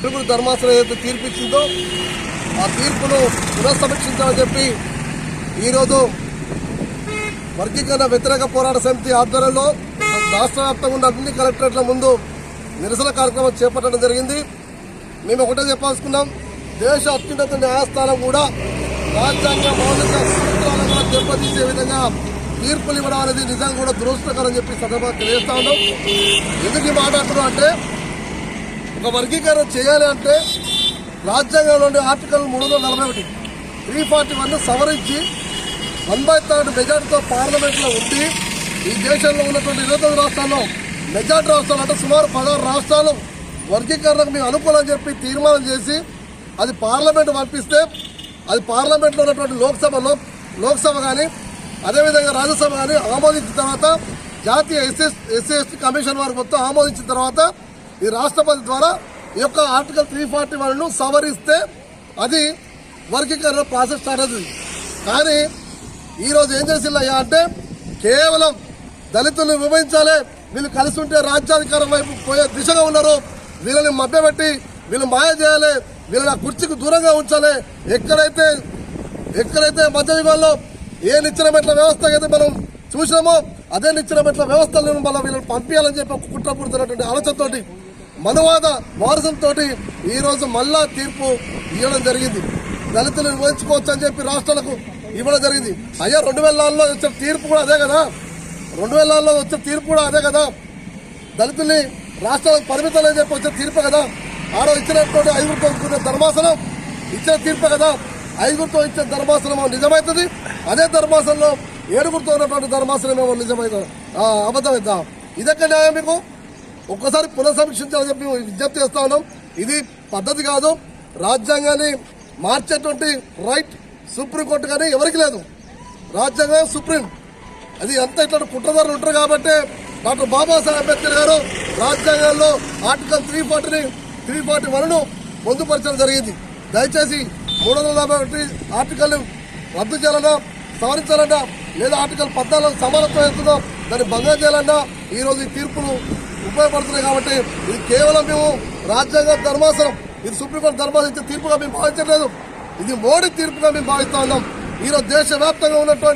తీర్పు ధర్మాసనం ఏదైతే తీర్పు ఇచ్చిందో ఆ తీర్పును పునఃసమీక్షించాలని చెప్పి ఈరోజు వర్గీకరణ వ్యతిరేక పోరాట సమితి ఆధ్వర్యంలో రాష్ట్ర వ్యాప్తంగా ఉన్న అన్ని కలెక్టరేట్ల ముందు నిరసన కార్యక్రమం చేపట్టడం జరిగింది. మేము ఒకటే చెప్పాల్సుకున్నాం దేశ అత్యున్నత న్యాయస్థానం కూడా రాజ్యాంగ మౌలిక సూత్రాలను కూడా దెబ్బతీసే విధంగా తీర్పులు ఇవ్వడం అనేది నిజంగా కూడా దురదృష్టకరం చెప్పి సందర్భంగా తెలియజేస్తా ఉన్నాం. ఎందుకు మాట్లాడుతున్నాం అంటే ఒక వర్గీకరణ చేయాలి అంటే రాజ్యాంగంలోని ఆర్టికల్ మూడు వందల నలభై ఒకటి త్రీ ఫార్టీ వన్ సవరించి వన్ బై థర్డ్ మెజార్టీతో పార్లమెంట్లో ఉండి ఈ దేశంలో ఉన్నటువంటి ఇరవై తొమ్మిది రాష్ట్రాల్లో మెజార్టీ రాష్ట్రాలు అంటే సుమారు పదహారు రాష్ట్రాలు వర్గీకరణకు మేము అనుకూలం చెప్పి తీర్మానం చేసి అది పార్లమెంట్ పంపిస్తే అది పార్లమెంట్లో ఉన్నటువంటి లోక్సభలో లోక్సభ కానీ అదేవిధంగా రాజ్యసభ కానీ ఆమోదించిన తర్వాత జాతీయ ఎస్సీ ఎస్సీ ఎస్టీ కమిషన్ వారు మొత్తం ఆమోదించిన తర్వాత ఈ రాష్ట్రపతి ద్వారా ఈ యొక్క ఆర్టికల్ త్రీ ఫార్టీ వన్ను సవరిస్తే అది వర్గీకరణ ప్రాసెస్ స్టార్ట్ అవుతుంది. కానీ ఈరోజు ఏం చేసిందయ్యా అంటే కేవలం దళితులను విభజించాలి వీళ్ళు కలిసి ఉంటే రాజ్యాధికారం వైపు పోయే దిశగా ఉన్నారు. వీళ్ళని మభ్యపెట్టి వీళ్ళు మాయ చేయాలి వీళ్ళని ఆ కుర్చీకి దూరంగా ఉంచాలి. ఎక్కడైతే ఎక్కడైతే మధ్యయుగంలో ఏ నిచ్చెన మెట్ల వ్యవస్థ అయితే మనం చూసినామో అదే నిచ్చిన మెట్ల వ్యవస్థలను మళ్ళీ వీళ్ళని పంపించాలని చెప్పి ఒక కుట్రపడుతున్నటువంటి ఆలోచనతోటి మనవాద వారసంతో ఈరోజు మళ్ళా తీర్పు ఇవ్వడం జరిగింది. దళితులు నిర్వహించుకోవచ్చు అని చెప్పి రాష్ట్రాలకు ఇవ్వడం జరిగింది. అయ్యా రెండు వేల నాలుగులో వచ్చిన తీర్పు కూడా అదే కదా? రెండు వేల నాలుగులో వచ్చిన తీర్పు కూడా అదే కదా? దళితుల్ని రాష్ట్రాలకు పరిమితం అని చెప్పి వచ్చిన తీర్పు కదా? ఆరో ఇచ్చినటువంటి ఐదుగురితో కూడిన ధర్మాసనం ఇచ్చిన తీర్పు కదా? ఐదుగురితో ఇచ్చిన ధర్మాసనం నిజమవుతుంది అదే ధర్మాసనంలో ఏడుగురితో ఉన్నటువంటి ధర్మాసనం ఏమో నిజమవుతుంది అబద్ధమవుతా ఇదెక్కడ న్యాయం మీకు? ఒక్కసారి పునఃసమీక్షించాలని చెప్పి విజ్ఞప్తి చేస్తా ఉన్నాం. ఇది పద్ధతి కాదు. రాజ్యాంగాన్ని మార్చేటువంటి రైట్ సుప్రీంకోర్టు కానీ ఎవరికి లేదు. రాజ్యాంగం సుప్రీం. అది ఎంత ఇట్లా కుట్రదారులు ఉంటారు కాబట్టి డాక్టర్ బాబాసాహెబ్ అంబేద్కర్ గారు రాజ్యాంగంలో ఆర్టికల్ త్రీ ఫార్టీని త్రీ ఫార్టీ వన్ను పొందుపరచడం జరిగింది. దయచేసి మూడు వందల నలభై ఒకటి ఆర్టికల్ రద్దు చేయాలన్నా సవరించాలన్నా లేదా ఆర్టికల్ పద్నాలుగు సమానత్వం ఎంతుందో దాన్ని భంగం చేయాలన్నా ఈ రోజు ఈ తీర్పులు ఉపయోగపడుతున్నాయి కాబట్టి ఇది కేవలం మేము రాజ్యాంగ ధర్మాసనం ఇది సుప్రీంకోర్టు ధర్మాసనం ఇచ్చే తీర్పుగా మేము భావించట్లేదు. ఇది మోడీ తీర్పుగా మేము భావిస్తా ఉన్నాం. ఈరోజు దేశవ్యాప్తంగా ఉన్నటువంటి